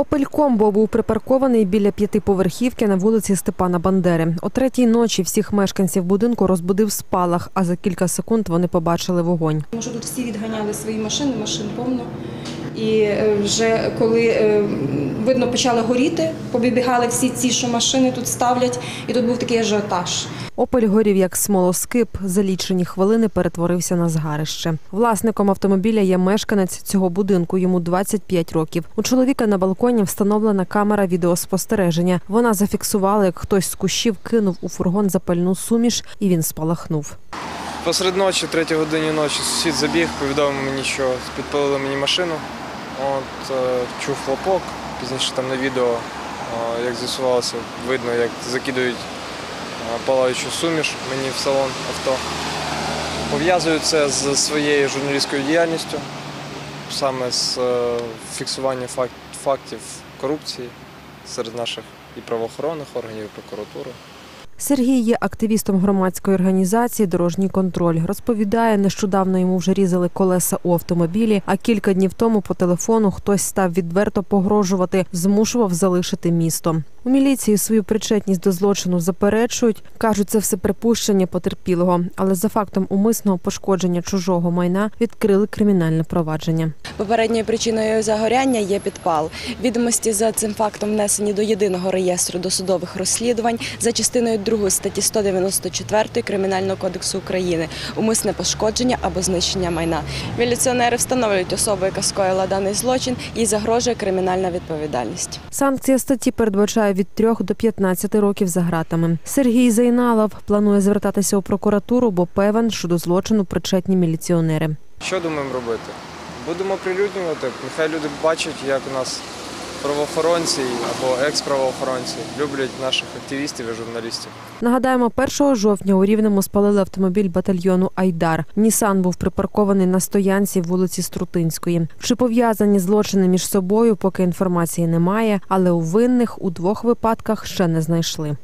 Опель Комбо був припаркований біля п'ятиповерхівки на вулиці Степана Бандери. О третій ночі всіх мешканців будинку розбудив спалах, а за кілька секунд вони побачили вогонь. Може, тут всі відганяли свої машини, машин повно. І е, вже коли е, видно почали горіти, побігали всі ці, що машини тут ставлять, і тут був такий ажіотаж. Опель горів як смолоскип. За лічені хвилини перетворився на згарище. Власником автомобіля є мешканець цього будинку. Йому 25 років. У чоловіка на балконі встановлена камера відеоспостереження. Вона зафіксувала, як хтось з кущів кинув у фургон запальну суміш, і він спалахнув. Посеред ночі, третій годині ночі, сусід забіг, повідомив мені, що підпалили мені машину. От, е, чув хлопок, пізніше там на відео, е, як з'ясувалося, видно, як закидують е, палаючу суміш мені в салон авто. Пов'язую це з своєю журналістською діяльністю, саме з фіксуванням фактів корупції серед наших і правоохоронних органів, і прокуратури. Сергій є активістом громадської організації Дорожній контроль. Розповідає, нещодавно йому вже різали колеса у автомобілі, а кілька днів тому по телефону хтось став відверто погрожувати, змушував залишити місто. У міліції свою причетність до злочину заперечують, кажуть, це все припущення потерпілого, але за фактом умисного пошкодження чужого майна відкрили кримінальне провадження. Попередньою причиною загоряння є підпал. Відомості за цим фактом внесені до єдиного реєстру досудових розслідувань за частиною 2 статті 194 Кримінального кодексу України умисне пошкодження або знищення майна. Міліціонери встановлюють особу, яка скоїла даний злочин, їй загрожує кримінальна відповідальність. Санкція статті передбачає від 3 до 15 років за ґратами. Сергій Зайналов планує звертатися у прокуратуру, бо певен, що до злочину причетні міліціонери. Що думаємо робити? Будемо прилюднювати. Нехай люди бачать, як у нас правоохоронці або екс-правоохоронці люблять наших активістів і журналістів. Нагадаємо, 1 жовтня у Рівному спалили автомобіль батальйону Айдар. Нісан був припаркований на стоянці вулиці Струтинської. Чи пов'язані злочини між собою, поки інформації немає, але у винних у двох випадках ще не знайшли.